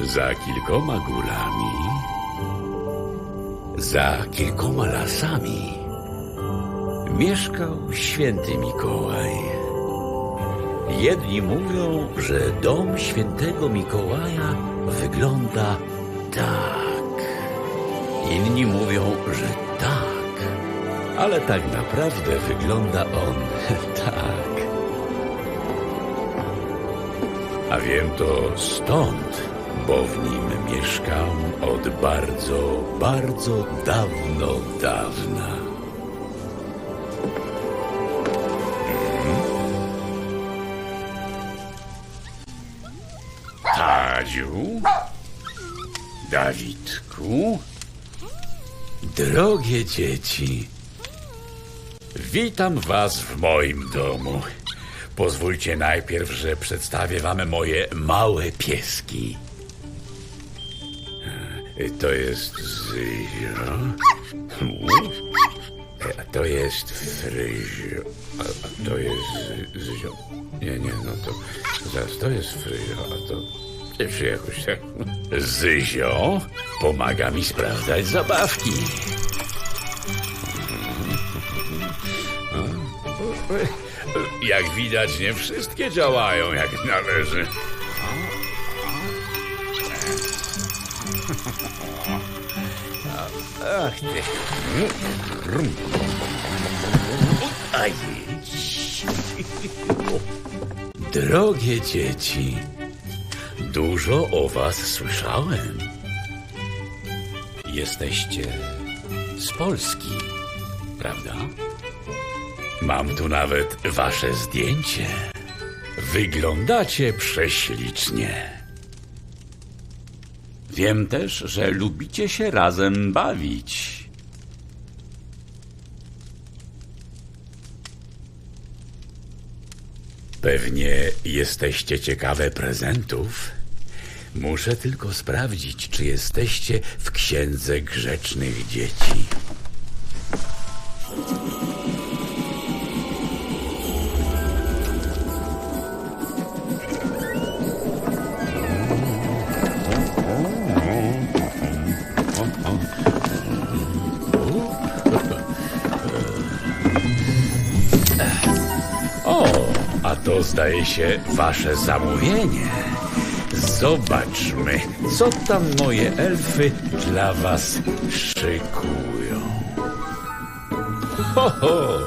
Za kilkoma górami, za kilkoma lasami mieszkał święty Mikołaj. Jedni mówią, że dom świętego Mikołaja wygląda tak. Inni mówią, że tak. Ale tak naprawdę wygląda on tak. A wiem to stąd, bo w nim mieszkam od bardzo, bardzo dawno, dawna. Tadziu, Dawidku, drogie dzieci, witam was w moim domu. Pozwólcie najpierw, że przedstawię wam moje małe pieski. E, To jest Zyzio. E, A to jest Fryzio. A, to jest Zy- Zyzio. Nie, nie, no to zaraz to jest Fryzio, a to czy jakoś tak. Zyzio pomaga mi sprawdzać zabawki. Jak widać, nie wszystkie działają jak należy. Ach ty. Drogie dzieci, dużo o was słyszałem. Jesteście z Polski, prawda? Mam tu nawet wasze zdjęcie. Wyglądacie prześlicznie. Wiem też, że lubicie się razem bawić. Pewnie jesteście ciekawe prezentów. Muszę tylko sprawdzić, czy jesteście w księdze grzecznych dzieci. Zdaje się wasze zamówienie. Zobaczmy, co tam moje elfy dla was szykują. Ho, ho,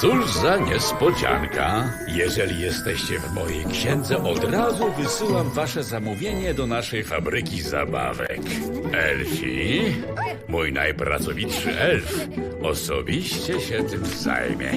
cóż za niespodzianka. Jeżeli jesteście w mojej księdze, od razu wysyłam wasze zamówienie do naszej fabryki zabawek. Elfi, mój najpracowitszy elf, osobiście się tym zajmie.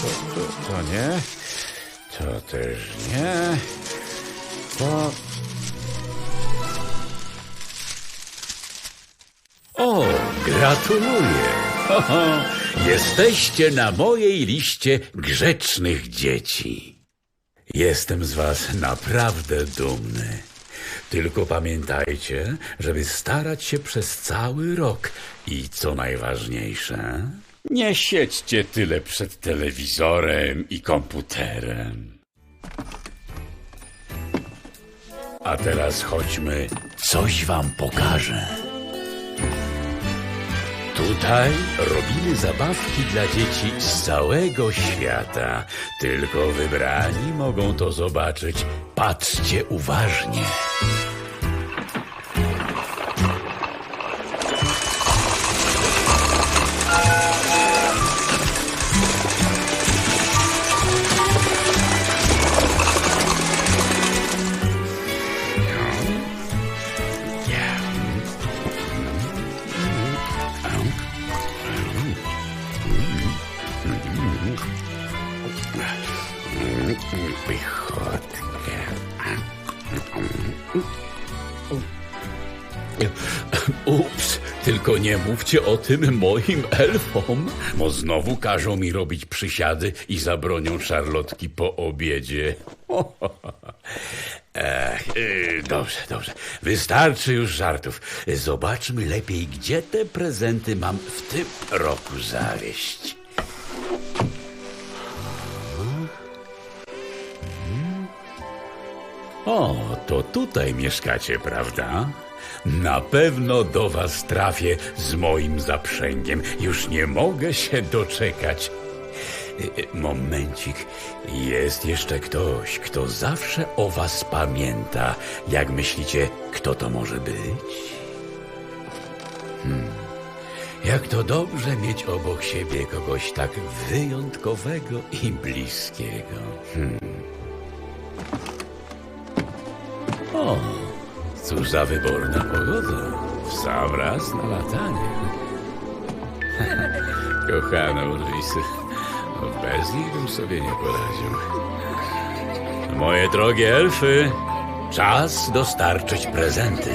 To, to, to nie. To też nie. To... O, gratuluję. Ho, ho. Jesteście na mojej liście grzecznych dzieci. Jestem z was naprawdę dumny. Tylko pamiętajcie, żeby starać się przez cały rok i co najważniejsze, nie siedźcie tyle przed telewizorem i komputerem. A teraz chodźmy, coś wam pokażę. Tutaj robimy zabawki dla dzieci z całego świata. Tylko wybrani mogą to zobaczyć. Patrzcie uważnie. Ups, tylko nie mówcie o tym moim elfom, bo znowu każą mi robić przysiady i zabronią szarlotki po obiedzie. Ech, y, dobrze, dobrze. Wystarczy już żartów. Zobaczmy lepiej, gdzie te prezenty mam w tym roku zawieść. O, to tutaj mieszkacie, prawda? Na pewno do was trafię z moim zaprzęgiem. Już nie mogę się doczekać. Y, y, Momencik. Jest jeszcze ktoś, kto zawsze o was pamięta. Jak myślicie, kto to może być? Hmm. Jak to dobrze mieć obok siebie kogoś tak wyjątkowego i bliskiego. Hmm. O, cóż za wyborna pogoda. W sam raz na latanie. Kochane Urwisy, bez nich bym sobie nie poradził. Moje drogie elfy, czas dostarczyć prezenty.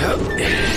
Trudno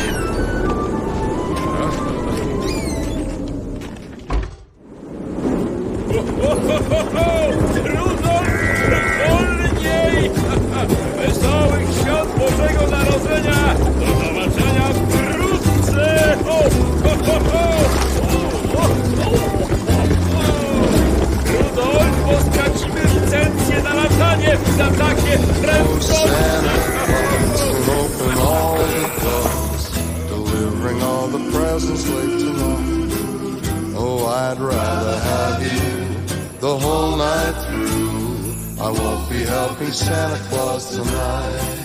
Oh, I'd rather have you the whole night through. I won't be helping Santa Claus tonight.